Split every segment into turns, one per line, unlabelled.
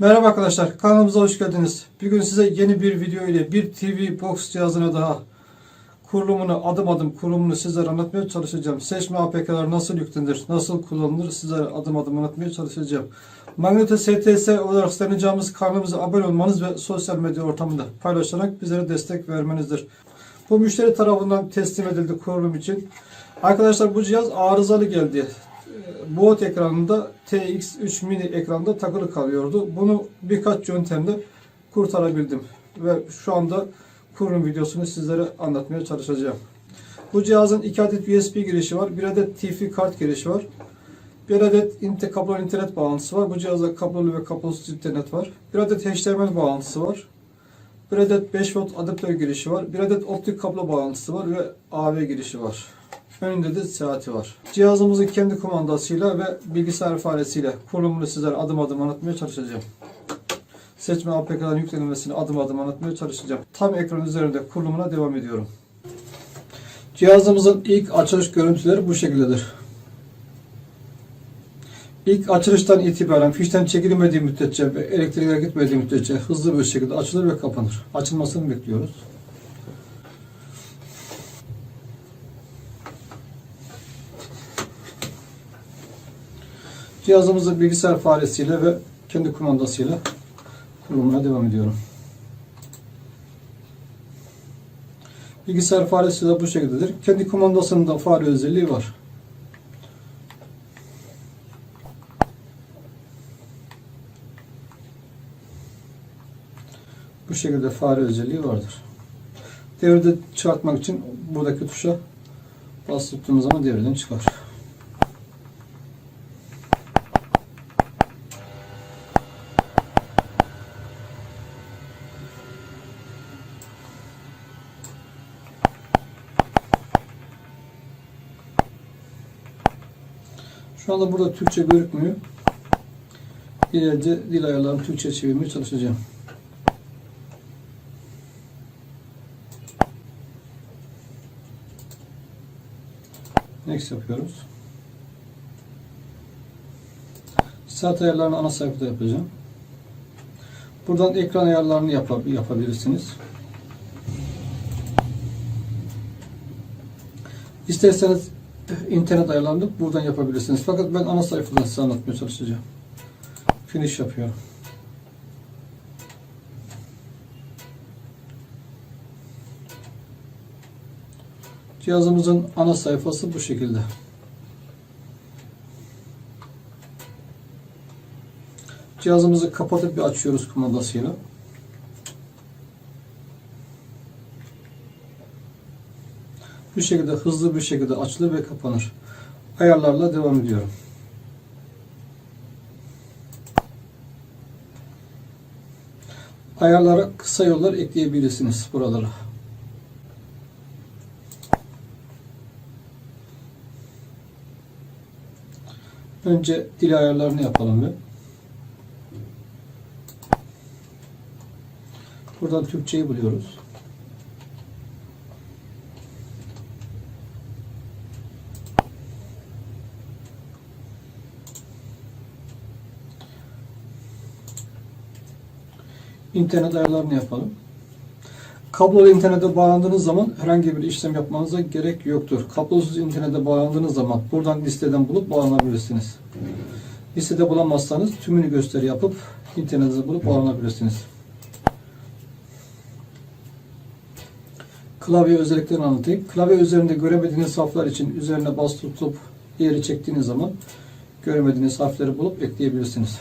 Merhaba arkadaşlar, kanalımıza hoş geldiniz. Bugün size yeni bir video ile bir TV Box cihazına daha kurulumunu, adım adım kurulumunu sizlere anlatmaya çalışacağım. Seçme APK'lar nasıl yüklenir, nasıl kullanılır sizlere adım adım anlatmaya çalışacağım. Magneto STS olarak tanıyacağımız kanalımıza abone olmanız ve sosyal medya ortamında paylaşarak bizlere destek vermenizdir. Bu müşteri tarafından teslim edildi kurulum için. Arkadaşlar bu cihaz arızalı geldi. Boot ekranında TX3 mini ekranda takılı kalıyordu. Bunu birkaç yöntemle kurtarabildim. Ve şu anda kurulum videosunu sizlere anlatmaya çalışacağım. Bu cihazın 2 adet USB girişi var. 1 adet TFT kart girişi var. 1 adet inter, kablolu internet bağlantısı var. Bu cihazda kablolu ve kablosuz internet var. 1 adet HDMI bağlantısı var. 1 adet 5 volt adaptör girişi var. 1 adet optik kablo bağlantısı var ve AV girişi var. Önünde de saati var. Cihazımızın kendi kumandasıyla ve bilgisayar faresiyle kurulumunu sizlere adım adım anlatmaya çalışacağım. Seçme APK'ların yüklenilmesini adım adım anlatmaya çalışacağım. Tam ekran üzerinde kurulumuna devam ediyorum. Cihazımızın ilk açılış görüntüleri bu şekildedir. İlk açılıştan itibaren fişten çekilmediği müddetçe ve elektriğe gitmediği müddetçe hızlı bir şekilde açılır ve kapanır. Açılmasını bekliyoruz. Cihazımızı bilgisayar faresiyle ve kendi kumandasıyla kurulumuna devam ediyorum. Bilgisayar faresi de bu şekildedir. Kendi kumandasının da fare özelliği var. Bu şekilde fare özelliği vardır. Devrede çıkartmak için buradaki tuşa bas tuttuğumuz zaman devreden çıkar. Şu anda burada Türkçe görükmüyor. İleride dil ayarlarını Türkçe çevirmeye çalışacağım. Next yapıyoruz. Saat ayarlarını ana sayfada yapacağım. Buradan ekran ayarlarını yap yapabilirsiniz. İsterseniz internet ayarlarını buradan yapabilirsiniz. Fakat ben ana sayfadan size anlatmaya çalışacağım. Finish yapıyorum. Cihazımızın ana sayfası bu şekilde. Cihazımızı kapatıp bir açıyoruz kumandasıyla. Bu şekilde hızlı bir şekilde açılır ve kapanır. Ayarlarla devam ediyorum. Ayarlara kısa yollar ekleyebilirsiniz buralara. Önce dil ayarlarını yapalım bir. Buradan Türkçeyi buluyoruz. İnternet ayarlarını yapalım. Kablolu internete bağlandığınız zaman herhangi bir işlem yapmanıza gerek yoktur. Kablosuz internete bağlandığınız zaman buradan listeden bulup bağlanabilirsiniz. Listede bulamazsanız tümünü gösteri yapıp internete bulup bağlanabilirsiniz. Klavye özelliklerini anlatayım. Klavye üzerinde göremediğiniz harfler için üzerine bas tutup ileri çektiğiniz zaman göremediğiniz harfleri bulup ekleyebilirsiniz.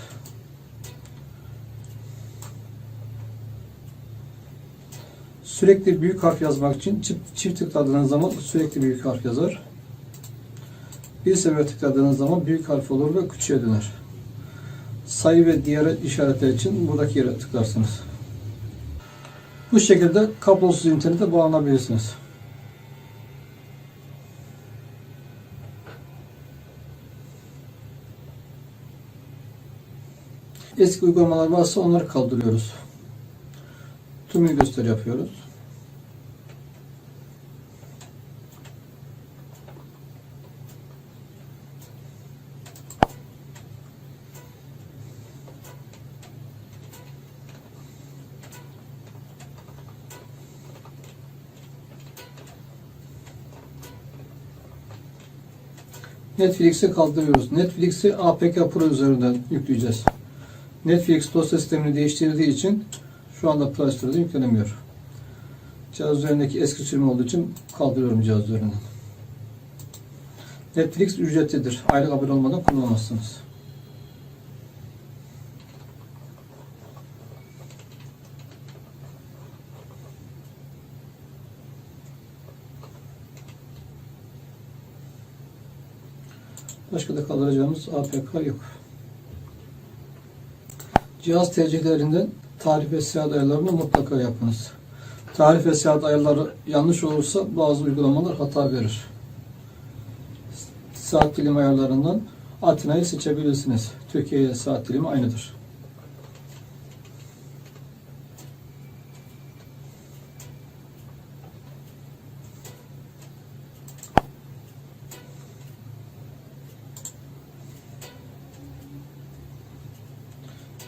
Sürekli büyük harf yazmak için çift, çift tıkladığınız zaman sürekli büyük harf yazar. Bir sefer tıkladığınız zaman büyük harf olur ve küçüğe döner. Sayı ve diğer işaretler için buradaki yere tıklarsınız. Bu şekilde kablosuz internete bağlanabilirsiniz. Eski uygulamalar varsa onları kaldırıyoruz. Tümünü gösteri yapıyoruz. Netflix'i kaldırıyoruz. Netflix'i APK Pro üzerinden yükleyeceğiz. Netflix dosya sistemini değiştirdiği için şu anda Play Store'da yüklenemiyor. Cihaz üzerindeki eski sürüm olduğu için kaldırıyorum cihaz üzerinden. Netflix ücretlidir. Aylık abone olmadan kullanamazsınız. Başka da kaldıracağımız APK yok. Cihaz tercihlerinden tarif ve seyahat ayarlarını mutlaka yapınız. Tarif ve seyahat ayarları yanlış olursa bazı uygulamalar hata verir. Saat dilim ayarlarından Atina'yı seçebilirsiniz. Türkiye'ye saat dilimi aynıdır.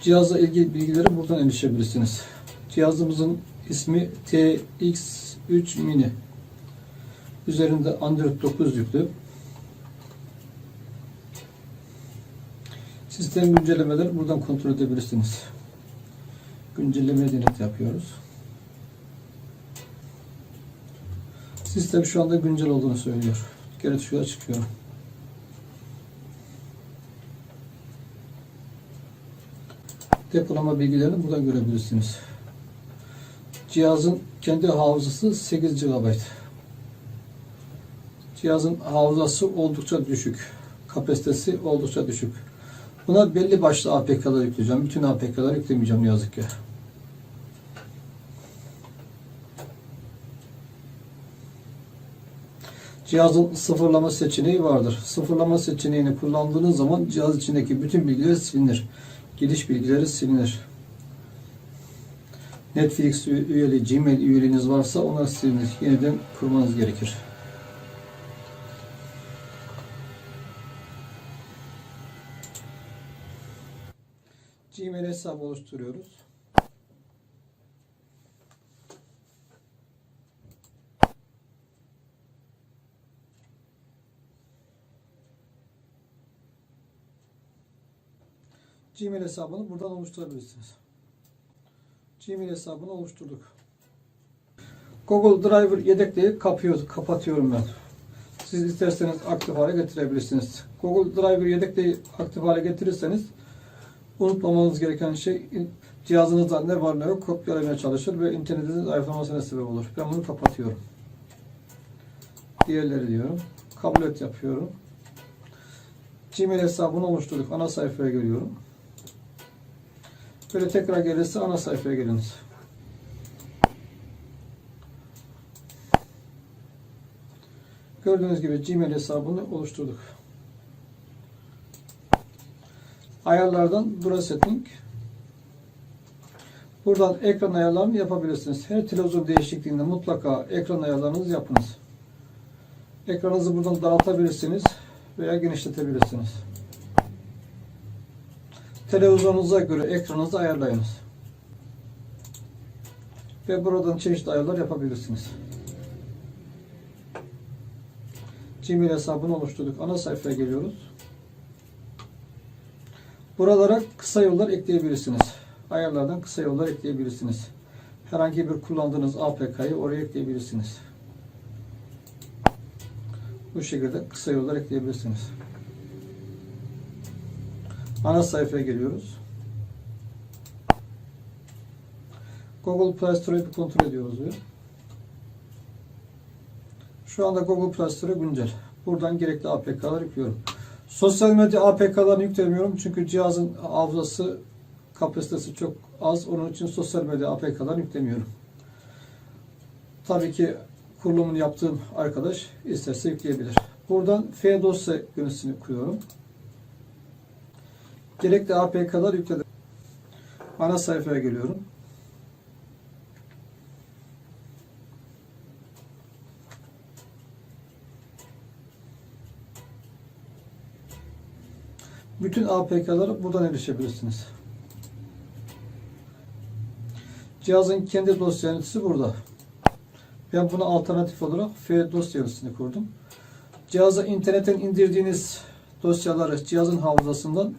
Cihazla ilgili bilgileri buradan erişebilirsiniz. Cihazımızın ismi TX3 Mini. Üzerinde Android 9 yüklü. Sistem güncellemeleri buradan kontrol edebilirsiniz. Güncelleme denet yapıyoruz. Sistem şu anda güncel olduğunu söylüyor. Geri tuşuna çıkıyorum. Depolama bilgilerini buradan görebilirsiniz. Cihazın kendi hafızası 8 GB. Cihazın hafızası oldukça düşük. Kapasitesi oldukça düşük. Buna belli başlı APK'lar yükleyeceğim. Bütün APK'ları yüklemeyeceğim ne yazık ki. Cihazın sıfırlama seçeneği vardır. Sıfırlama seçeneğini kullandığınız zaman cihaz içindeki bütün bilgiler silinir. Giriş bilgileri silinir. Netflix üyeli, Gmail üyeliğiniz varsa onlar silinir. Yeniden kurmanız gerekir. Gmail hesabı oluşturuyoruz. Gmail hesabını buradan oluşturabilirsiniz. Gmail hesabını oluşturduk. Google Driver yedekleyip kapıyor, kapatıyorum ben. Siz isterseniz aktif hale getirebilirsiniz. Google Driver yedekleyip aktif hale getirirseniz unutmamanız gereken şey cihazınızda ne var ne yok kopyalamaya çalışır ve internetinizin zayıflamasına sebep olur. Ben bunu kapatıyorum. Diğerleri diyorum. Kabul et yapıyorum. Gmail hesabını oluşturduk. Ana sayfaya geliyorum. Böyle tekrar gelirse ana sayfaya geliniz. Gördüğünüz gibi Gmail hesabını oluşturduk. Ayarlardan Dura Setting Buradan ekran ayarlarını yapabilirsiniz. Her televizyon değişikliğinde mutlaka ekran ayarlarınızı yapınız. Ekranınızı buradan dağıtabilirsiniz veya genişletebilirsiniz. Televizyonunuza göre ekranınızı ayarlayınız. Ve buradan çeşitli ayarlar yapabilirsiniz. Gmail hesabını oluşturduk. Ana sayfaya geliyoruz. Buralara kısa yollar ekleyebilirsiniz. Ayarlardan kısa yollar ekleyebilirsiniz. Herhangi bir kullandığınız APK'yı oraya ekleyebilirsiniz. Bu şekilde kısa yollar ekleyebilirsiniz. Ana sayfaya geliyoruz. Google Play Store'u bir kontrol ediyoruz diyor. Şu anda Google Play Store güncel. Buradan gerekli APK'ları yüklüyorum. Sosyal medya APK'larını yüklemiyorum çünkü cihazın hafızası kapasitesi çok az. Onun için sosyal medya APK'larını yüklemiyorum. Tabii ki kurulumunu yaptığım arkadaş isterse yükleyebilir. Buradan F dosya yöneticisini kuruyorum. Gerekli APK'lar yükledim. Ana sayfaya geliyorum. Bütün APK'lara buradan erişebilirsiniz. Cihazın kendi dosya yöneticisi burada. Ben buna alternatif olarak F dosya yöneticisini kurdum. Cihaza internetten indirdiğiniz dosyaları cihazın hafızasından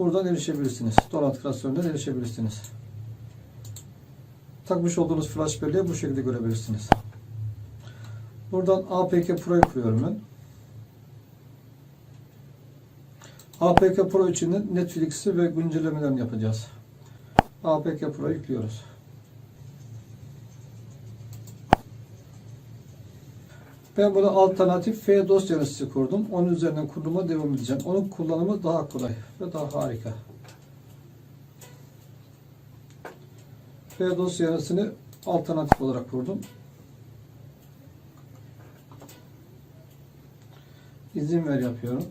buradan erişebilirsiniz. Dolantikrasyondan erişebilirsiniz. Takmış olduğunuz flash belleği bu şekilde görebilirsiniz. Buradan APK Pro'yu kuruyorum ben. APK Pro için Netflix'i ve güncellemelerini yapacağız. APK Pro yüklüyoruz. Ben buna alternatif F dosya yöneticisi kurdum. Onun üzerinden kuruluma devam edeceğim. Onun kullanımı daha kolay ve daha harika. F dosya yöneticisini alternatif olarak kurdum. İzin ver yapıyorum.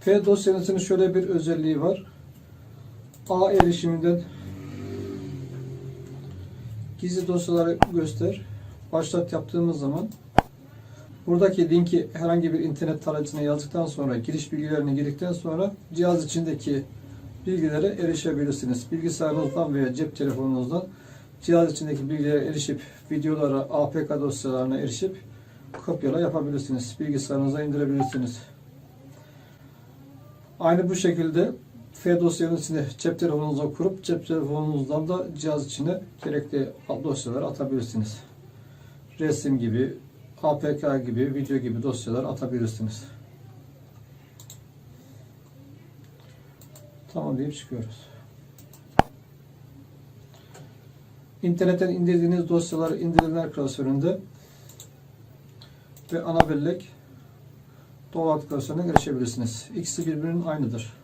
F dosyasının şöyle bir özelliği var. A erişiminden gizli dosyaları göster. Başlat yaptığımız zaman buradaki linki herhangi bir internet tarayıcısına yazdıktan sonra giriş bilgilerini girdikten sonra cihaz içindeki bilgilere erişebilirsiniz. Bilgisayarınızdan veya cep telefonunuzdan cihaz içindeki bilgilere erişip videolara, APK dosyalarına erişip kopyala yapabilirsiniz. Bilgisayarınıza indirebilirsiniz. Aynı bu şekilde F dosyanın içine cep telefonunuza kurup cep telefonunuzdan da cihaz içine gerekli dosyaları atabilirsiniz. Resim gibi, APK gibi, video gibi dosyalar atabilirsiniz. Tamam deyip çıkıyoruz. İnternetten indirdiğiniz dosyaları indirilenler klasöründe ve ana bellek doğal klasörüne erişebilirsiniz. İkisi birbirinin aynıdır.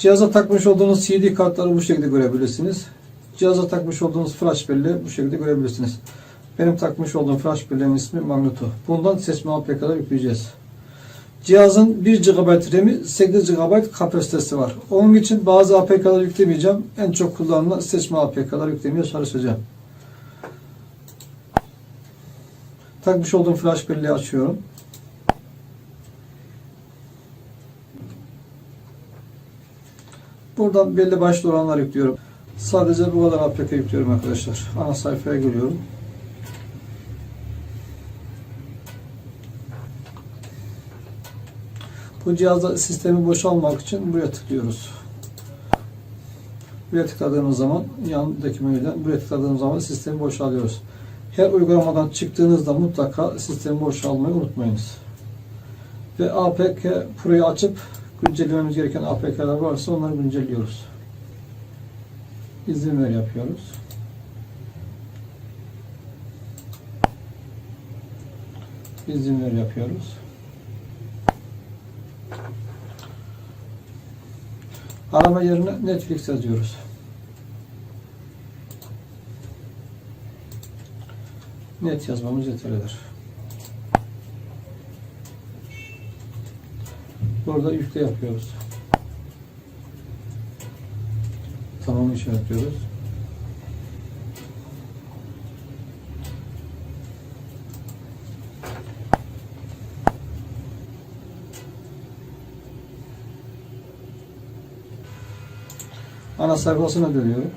Cihaza takmış olduğunuz CD kartları bu şekilde görebilirsiniz. Cihaza takmış olduğunuz flash belleği bu şekilde görebilirsiniz. Benim takmış olduğum flash belleğin ismi Magneto. Bundan seçme APK'ları yükleyeceğiz. Cihazın 1 GB RAM'i 8 GB kapasitesi var. Onun için bazı APK'ları yüklemeyeceğim. En çok kullanılan seçme APK'ları yüklemeye çalışacağım. Takmış olduğum flash belleği açıyorum. Buradan belli başlı olanlar yüklüyorum. Sadece bu kadar APK yüklüyorum arkadaşlar. Ana sayfaya geliyorum. Bu cihazda sistemi boşalmak için buraya tıklıyoruz. Buraya tıkladığımız zaman yandaki menüden buraya tıkladığımız zaman sistemi boşalıyoruz. Her uygulamadan çıktığınızda mutlaka sistemi boşalmayı unutmayınız. Ve APK Pro'yu açıp güncellememiz gereken APK'lar varsa onları güncelliyoruz. İzin ver yapıyoruz. İzin ver yapıyoruz. Arama yerine Netflix yazıyoruz. Net yazmamız yeterlidir. Burada yükle yapıyoruz. Tamam işaretliyoruz. Ana sayfasına dönüyorum.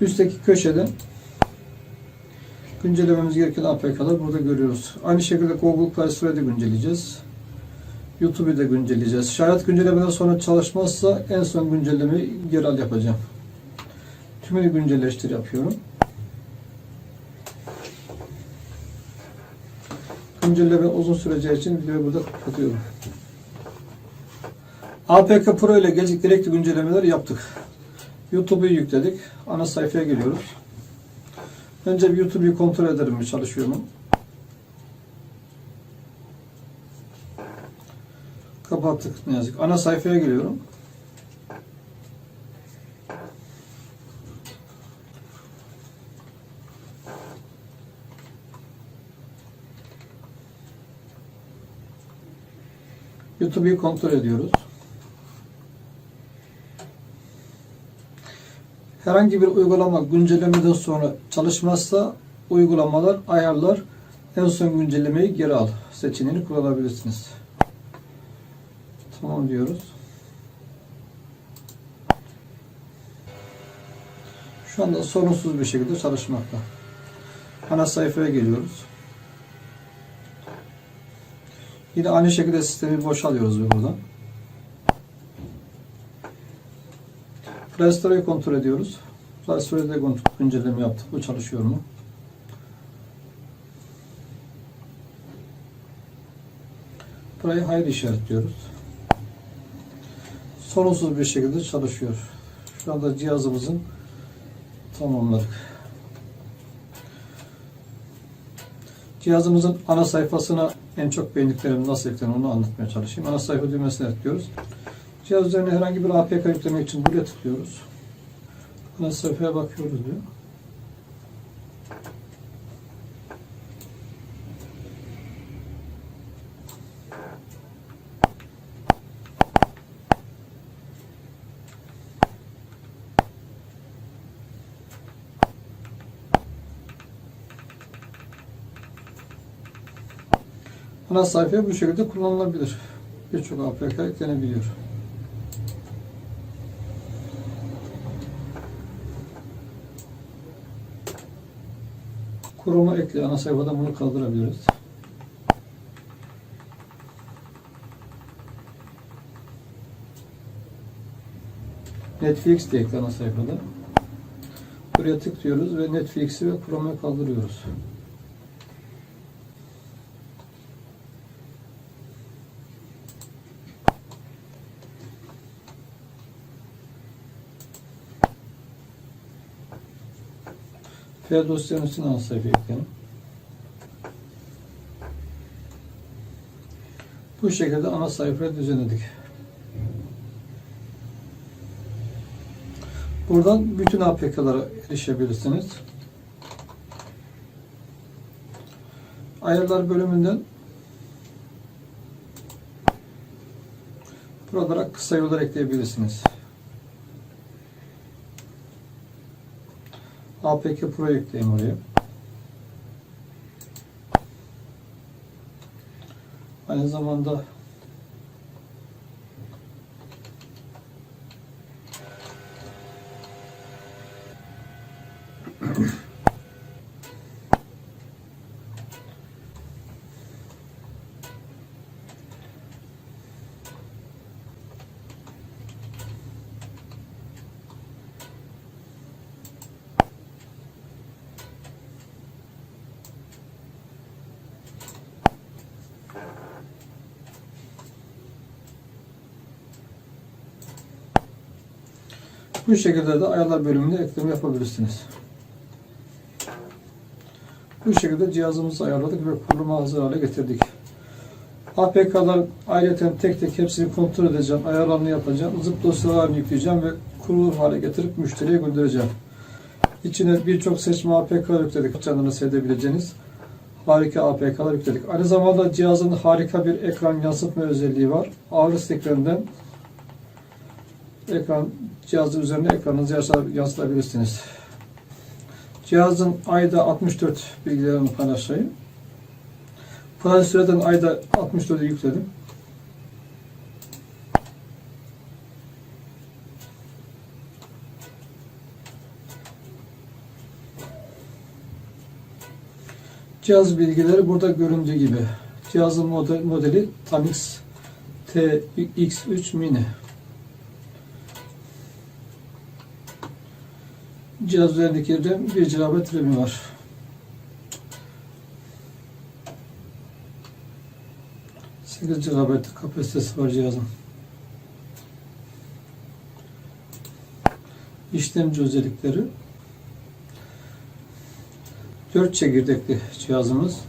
Üstteki köşede güncellememiz gereken APK'ları burada görüyoruz. Aynı şekilde Google Play Store'da güncelleyeceğiz. YouTube'u da güncelleyeceğiz. Şayet güncellemeden sonra çalışmazsa en son güncellemeyi geri al yapacağım. Tümünü güncelleştir yapıyorum. Güncelleme uzun süreceği için videoyu burada kapatıyorum. APK Pro ile gelecek gerekli güncellemeler yaptık. YouTube'u yükledik. Ana sayfaya geliyoruz. Önce YouTube'u kontrol ederim çalışıyor mu? Kapattık ne yazık. Ana sayfaya geliyorum. YouTube'u kontrol ediyoruz. Herhangi bir uygulama güncellemeden sonra çalışmazsa uygulamalar ayarlar en son güncellemeyi geri al seçeneğini kullanabilirsiniz. Tamam diyoruz. Şu anda sorunsuz bir şekilde çalışmakta. ana sayfaya geliyoruz. Yine aynı şekilde sistemi boşalıyoruz buradan. Play Store'yu kontrol ediyoruz. Play Store'da güncelleme yaptık. Bu çalışıyor mu? Burayı hayır işaretliyoruz. Sorunsuz bir şekilde çalışıyor. Şu anda cihazımızın tamamladık. Cihazımızın ana sayfasına en çok beğendiklerim nasıl eklenir onu anlatmaya çalışayım. Ana sayfa düğmesine tıklıyoruz. Cihaz üzerine herhangi bir APK yüklemek için buraya tıklıyoruz. Ana sayfaya bakıyoruz diyor. Ana sayfaya bu şekilde kullanılabilir. Birçok APK eklenebiliyor. Kuruma ekle ana sayfadan bunu kaldırabiliriz. Netflix de ekle ana sayfada. Buraya tıklıyoruz ve Netflix'i ve Chrome'u kaldırıyoruz. F dosyanın ana sayfa ekleyelim. Bu şekilde ana sayfayı düzenledik. Buradan bütün APK'lara erişebilirsiniz. Ayarlar bölümünden buralara kısa yollar ekleyebilirsiniz. APK Pro ekleyeyim oraya. Aynı zamanda bu şekilde de ayarlar bölümünde ekleme yapabilirsiniz. Bu şekilde cihazımızı ayarladık ve kuruluma hazır hale getirdik. APK'lar ayrıca tek tek hepsini kontrol edeceğim, ayarlarını yapacağım, zıp dosyalarını yükleyeceğim ve kurulur hale getirip müşteriye göndereceğim. İçine birçok seçme APK yükledik. Canını seyredebileceğiniz harika APK'lar yükledik. Aynı zamanda cihazın harika bir ekran yansıtma özelliği var. Ağrı ekranından ekran cihazın üzerine ekranınızı yansıtabilirsiniz. Cihazın ayda 64 bilgilerini paylaşayım. Store'dan ayda 64'ü yükledim. Cihaz bilgileri burada göründüğü gibi. Cihazın model, modeli Tanix TX3 Mini. Cihaz üzerindeki 1 GB RAM'i var. Sekiz GB kapasitesi var cihazın. İşlemci özellikleri 4 çekirdekli cihazımız.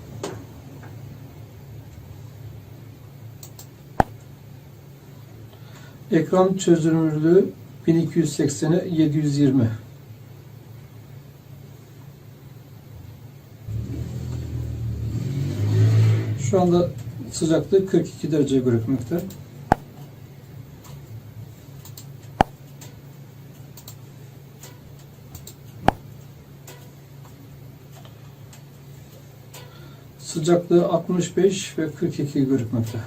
Ekran çözünürlüğü 1280'e 720. Şu anda sıcaklığı 42 derece görükmekte. Sıcaklığı 65 ve 42 görükmekte.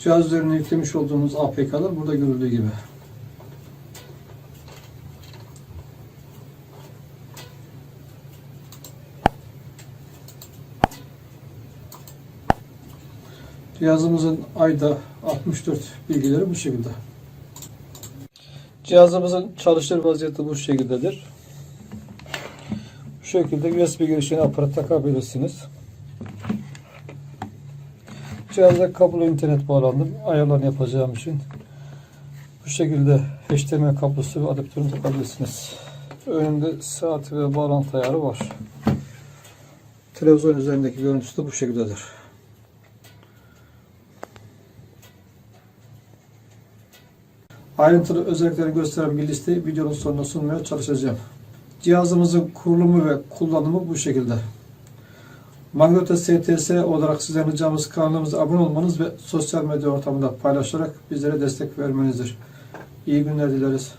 Cihaz üzerine yüklemiş olduğumuz APK'lar burada görüldüğü gibi. Cihazımızın ayda 64 bilgileri bu şekilde. Cihazımızın çalışır vaziyeti bu şekildedir. Bu şekilde USB girişine aparat takabilirsiniz. Cihazda kablo internet bağlandım. Ayarlarını yapacağım için. Bu şekilde HDMI kablosu ve adaptörünü takabilirsiniz. Önünde saat ve bağlantı ayarı var. Televizyon üzerindeki görüntüsü de bu şekildedir. Ayrıntılı özelliklerini gösteren bir listeyi videonun sonuna sunmaya çalışacağım. Cihazımızın kurulumu ve kullanımı bu şekilde. Magneto STS olarak sizden ricamız kanalımıza abone olmanız ve sosyal medya ortamında paylaşarak bizlere destek vermenizdir. İyi günler dileriz.